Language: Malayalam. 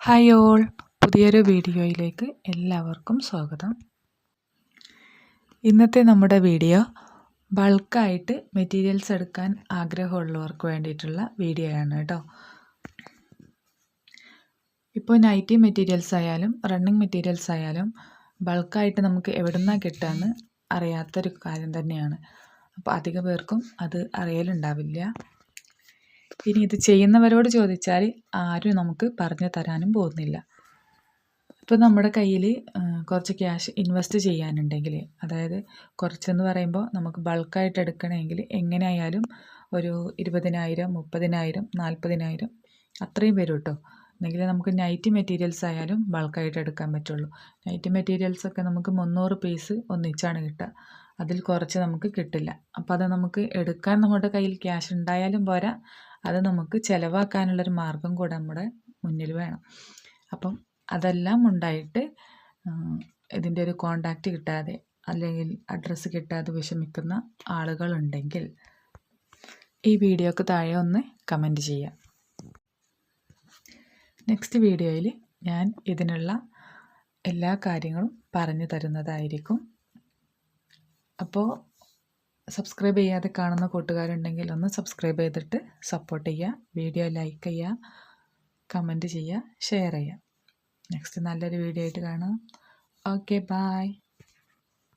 ഹായ് ഓൾ പുതിയൊരു വീഡിയോയിലേക്ക് എല്ലാവർക്കും സ്വാഗതം. ഇന്നത്തെ നമ്മുടെ വീഡിയോ ബൾക്കായിട്ട് മെറ്റീരിയൽസ് എടുക്കാൻ ആഗ്രഹമുള്ളവർക്ക് വേണ്ടിയിട്ടുള്ള വീഡിയോ ആണ് കേട്ടോ. ഇപ്പോൾ നൈറ്റി മെറ്റീരിയൽസ് ആയാലും റണ്ണിങ് മെറ്റീരിയൽസ് ആയാലും ബൾക്കായിട്ട് നമുക്ക് എവിടെ നിന്നാണ് കിട്ടുകയെന്ന് അറിയാത്തൊരു കാര്യം തന്നെയാണ്. അപ്പോൾ അധിക പേർക്കും അത് അറിയലുണ്ടാവില്ല. ഇനി ഇത് ചെയ്യുന്നവരോട് ചോദിച്ചാൽ ആരും നമുക്ക് പറഞ്ഞു തരാനും പോകുന്നില്ല. ഇപ്പോൾ നമ്മുടെ കയ്യിൽ കുറച്ച് ക്യാഷ് ഇൻവെസ്റ്റ് ചെയ്യാനുണ്ടെങ്കിൽ അതായത് കുറച്ചെന്ന് പറയുമ്പോൾ നമുക്ക് ബൾക്കായിട്ട് എടുക്കണമെങ്കിൽ എങ്ങനെയായാലും ഒരു ഇരുപതിനായിരം മുപ്പതിനായിരം നാൽപ്പതിനായിരം അത്രയും വരും കേട്ടോ. എന്നെങ്കിൽ നമുക്ക് നൈറ്റ് മെറ്റീരിയൽസ് ആയാലും ബൾക്കായിട്ട് എടുക്കാൻ പറ്റുള്ളൂ. നൈറ്റ് മെറ്റീരിയൽസൊക്കെ നമുക്ക് മുന്നൂറ് പീസ് ഒന്നിച്ചാണ് കിട്ടുക. അതിൽ കുറച്ച് നമുക്ക് കിട്ടില്ല. അപ്പോൾ അത് നമുക്ക് എടുക്കാൻ നമ്മുടെ കയ്യിൽ ക്യാഷ് ഉണ്ടായാലും പോരാ. അത് നമുക്ക് ചിലവാക്കാനുള്ളൊരു മാർഗം കൂടെ നമ്മുടെ മുന്നിൽ വേണം. അപ്പം അതെല്ലാം ഉണ്ടായിട്ട് ഇതിന്റെ ഒരു കോണ്ടാക്റ്റ് കിട്ടാതെ അല്ലെങ്കിൽ അഡ്രസ്സ് കിട്ടാതെ വിഷമിക്കുന്ന ആളുകളുണ്ടെങ്കിൽ ഈ വീഡിയോക്ക് താഴെ ഒന്ന് കമന്റ് ചെയ്യാം. നെക്സ്റ്റ് വീഡിയോയിൽ ഞാൻ ഇതിനുള്ള എല്ലാ കാര്യങ്ങളും പറഞ്ഞു തരുന്നതായിരിക്കും. അപ്പോൾ സബ്സ്ക്രൈബ് ചെയ്യാതെ കാണുന്ന കൂട്ടുകാരുണ്ടെങ്കിൽ ഒന്ന് സബ്സ്ക്രൈബ് ചെയ്തിട്ട് സപ്പോർട്ട് ചെയ്യുക വീഡിയോ ലൈക്ക് ചെയ്യുക കമന്റ് ചെയ്യുക ഷെയർ ചെയ്യുക. നെക്സ്റ്റ് നല്ലൊരു വീഡിയോ ആയിട്ട് കാണാം. Okay bye